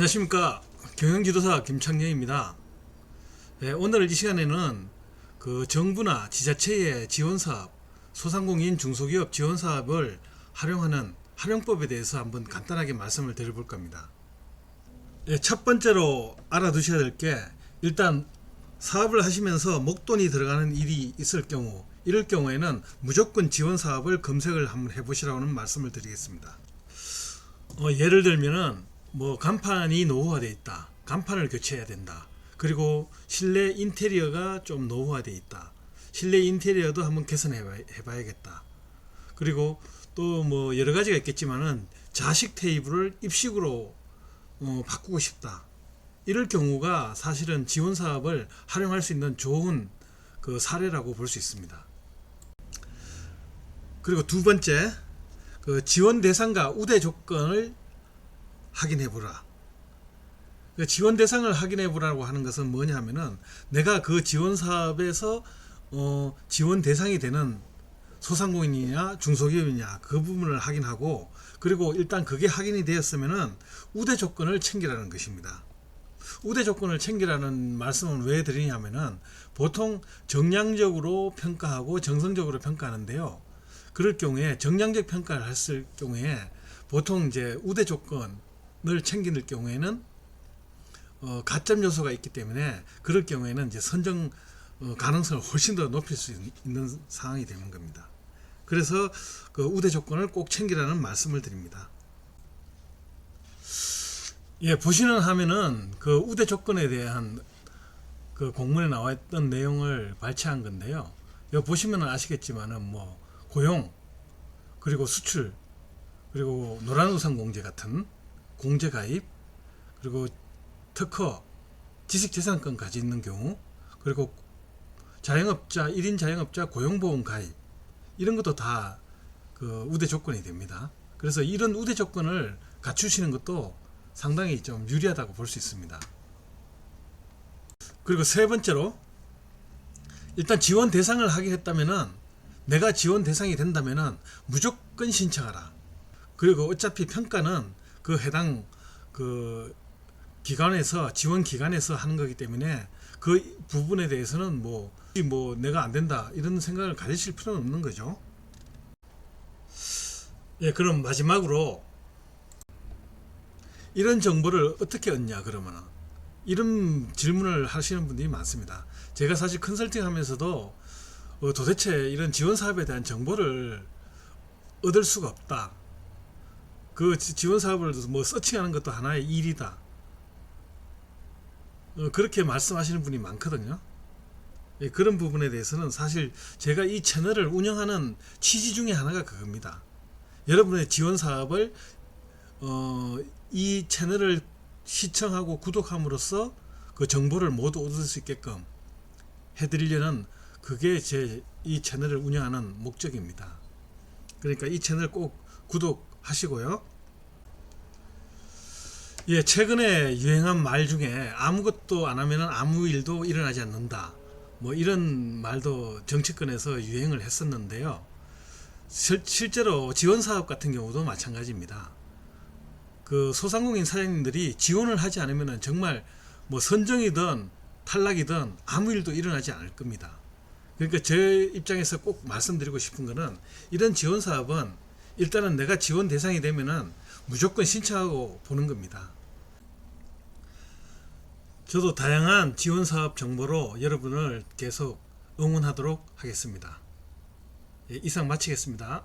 안녕하십니까 경영지도사 김창렬입니다. 네, 오늘 이 시간에는 그 정부나 지자체의 지원사업, 소상공인 중소기업 지원사업을 활용하는 활용법에 대해서 한번 간단하게 말씀을 드려볼 겁니다. 네, 첫 번째로 알아두셔야 될 게 일단 사업을 하시면서 목돈이 들어가는 일이 있을 경우 이럴 경우에는 무조건 지원 사업을 검색을 한번 해보시라고는 말씀을 드리겠습니다. 어, 예를 들면은 뭐 간판이 노후화되어 있다. 간판을 교체해야 된다. 그리고 실내 인테리어가 좀 노후화되어 있다. 실내 인테리어도 한번 개선해 봐야겠다. 그리고 또 뭐 여러 가지가 있겠지만은 자식 테이블을 입식으로 어, 바꾸고 싶다. 이럴 경우가 사실은 지원 사업을 활용할 수 있는 좋은 그 사례라고 볼 수 있습니다. 그리고 두 번째, 그 지원 대상과 우대 조건을 확인해 보라. 그 지원 대상을 확인해 보라고 하는 것은 뭐냐면은 내가 그 지원 사업에서 어, 지원 대상이 되는 소상공인이냐 중소기업이냐 그 부분을 확인하고 그리고 일단 그게 확인이 되었으면은 우대 조건을 챙기라는 것입니다. 우대 조건을 챙기라는 말씀을 왜 드리냐면은 보통 정량적으로 평가하고 정성적으로 평가하는데요. 그럴 경우에 정량적 평가를 했을 경우에 보통 이제 우대 조건 을 챙길 경우에는 어, 가점 요소가 있기 때문에 그럴 경우에는 이제 선정 어, 가능성을 훨씬 더 높일 수 있는 상황이 되는 겁니다. 그래서 그 우대 조건을 꼭 챙기라는 말씀을 드립니다. 예, 보시는 화면은 그 우대 조건에 대한 그 공문에 나와 있던 내용을 발췌한 건데요. 여기 보시면 아시겠지만은 뭐 고용 그리고 수출 그리고 노란 우산 공제 같은 공제 가입 그리고 특허 지식재산권 가지는 경우 그리고 자영업자 1인 자영업자 고용보험 가입 이런 것도 다 그 우대 조건이 됩니다. 그래서 이런 우대 조건을 갖추시는 것도 상당히 좀 유리하다고 볼 수 있습니다. 그리고 세 번째로 일단 지원 대상을 확인했다면은 내가 지원 대상이 된다면은 무조건 신청하라. 그리고 어차피 평가는 그 해당 그 기관에서 지원 기관에서 하는 거기 때문에 그 부분에 대해서는 뭐, 뭐 내가 안 된다 이런 생각을 가지실 필요는 없는 거죠. 예, 그럼 마지막으로 이런 정보를 어떻게 얻냐 그러면은 이런 질문을 하시는 분들이 많습니다. 제가 사실 컨설팅 하면서도 어, 도대체 이런 지원 사업에 대한 정보를 얻을 수가 없다. 그 지- 지원 사업을 뭐 서칭하는 것도 하나의 일이다. 어, 그렇게 말씀하시는 분이 많거든요. 예, 그런 부분에 대해서는 사실 제가 이 채널을 운영하는 취지 중에 하나가 그겁니다. 여러분의 지원 사업을 어, 이 채널을 시청하고 구독함으로써 그 정보를 모두 얻을 수 있게끔 해드리려는 그게 제 이 채널을 운영하는 목적입니다. 그러니까 이 채널 꼭 구독하시고요. 예, 최근에 유행한 말 중에 아무것도 안 하면 아무 일도 일어나지 않는다. 뭐 이런 말도 정치권에서 유행을 했었는데요. 실, 실제로 지원 사업 같은 경우도 마찬가지입니다. 그 소상공인 사장님들이 지원을 하지 않으면 정말 뭐 선정이든 탈락이든 아무 일도 일어나지 않을 겁니다. 그러니까 제 입장에서 꼭 말씀드리고 싶은 거는 이런 지원 사업은 일단은 내가 지원 대상이 되면은 무조건 신청하고 보는 겁니다. 저도 다양한 지원 사업 정보로 여러분을 계속 응원하도록 하겠습니다. 예, 이상 마치겠습니다.